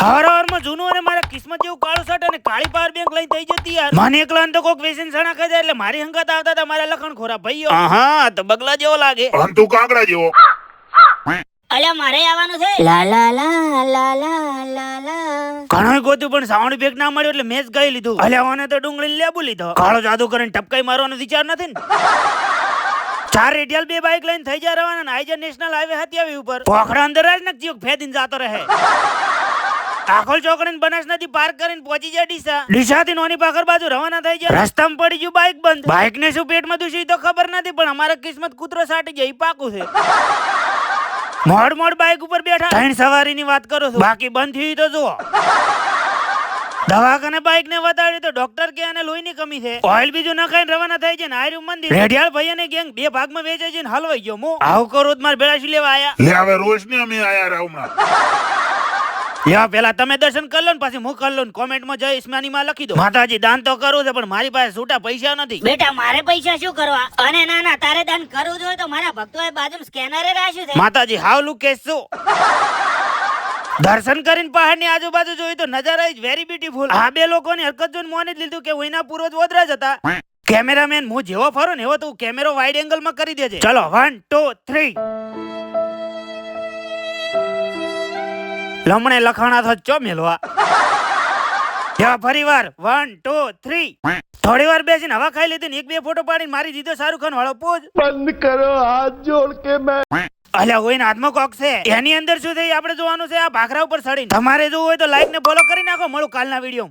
હવાર હવારમાં જૂનું અને મારા કિસ્મત જેવું કાળું શર્ટ અને કાળી પાવર બેંક લઈને થઈ જતી યાર. મને એકલા તો કોક વેસન સણા ખાધા એટલે મારી હંગાત આવતા હતા મારા લખણ ખોરા ભાઈઓ હા તો બગલા જેવો લાગે. અંતુ કાંકડા જેવો. અલ્યા મારે આવવાનું છે. લા લા લા લા લા લા લા. ઘણો ગોતું પણ સાઉન્ડ ઇફેક્ટ ના મળ્યો એટલે મેં જ લીધું. અલ્યા ઓને તો ડુંગળી લેબુ લીધો. કાળો જાદુ કરીને ટપકાઈ મારવાનો વિચાર નથી ને? ચાર રેડિયલ બે બાઇક લઈને થઈ જા રવાના ને નેશનલ હાઈવે હતી આવી ઉપર. પોખડા અંદર જ નક જીવ જતો જાતો રહે. આખોલ ચોકડીને બનાસ નદી પાર કરીને પહોંચી જાય ડીસા. ડીસા થી નોની પાખર બાજુ રવાના થઈ જાય રસ્તામાં પડી ગયું બાઇક બંધ. બાઇક ને શું પેટમાં દુસી તો ખબર નથી, પણ અમારા કિસ્મત કૂતરો સાટી જાય પાકું છે. મોડ મોડ બાઇક ઉપર બેઠા. ત્રણ સવારીની વાત કરો છો. બાકી બંધ થયું તો જુઓ. દવાખાને બાઇક ને વધારી તો ડોક્ટર કે આને લોહીની કમી છે. ઓઇલ બીજું ન રવાના થાય છે ને મંદિર. રેઢિયાળ ભાઈ અને ગેંગ બે ભાગમાં વેચાય છે ને હલવાઈ ગયો. મો આવું કરો મારે ભેળા લેવા આયા. હવે રોજ ને અમે આયા હમણાં. લ્યો પેલા તમે દર્શન કરી લો ને પછી હું કરી લઉં કોમેન્ટમાં જય ઇસ્માની માં લખી દો. માતાજી દાન તો કરું છે પણ મારી પાસે છૂટા પૈસા નથી. બેટા મારે પૈસા શું કરવા? અને ના ના તારે દાન કરવું જોઈએ તો મારા ભક્તોએ બાજુ સ્કેનરે રાખ્યું છે. માતાજી હાવ લુકેશ. શું દર્શન કરીને પહાડની આજુબાજુ જોયું તો નજારા ઇઝ વેરી બ્યુટીફુલ આ બે લોકોની હરકત જોઈને મોને જ લીધું કે કોઈના પૂર્વજ વોદરા જ હતા. કેમેરામેન હું જેવો ફરો ને એવો તું કેમેરો વાઇડ એંગલમાં કરી દેજે. ચલો વન ટુ થ્રી લમણે લખાણા તો ચો મેલવા યા ફરી વાર વન ટુ થ્રી થોડી વાર બેસીને હવા ખાઈ લીધી ને એક બે ફોટો પાડીને મારી દીધો શાહરુખ ખાન વાળો પોજ. બંધ કરો હાથ જોડ કે મેં અલ્યા કોઈ હાથમાં કોક છે. એની અંદર શું થઈ? આપણે જોવાનું છે આ ભાખરા ઉપર ચડીને તમારે જોવું હોય તો લાઈક ને ફોલો કરી નાખો. મળું કાલના વીડિયો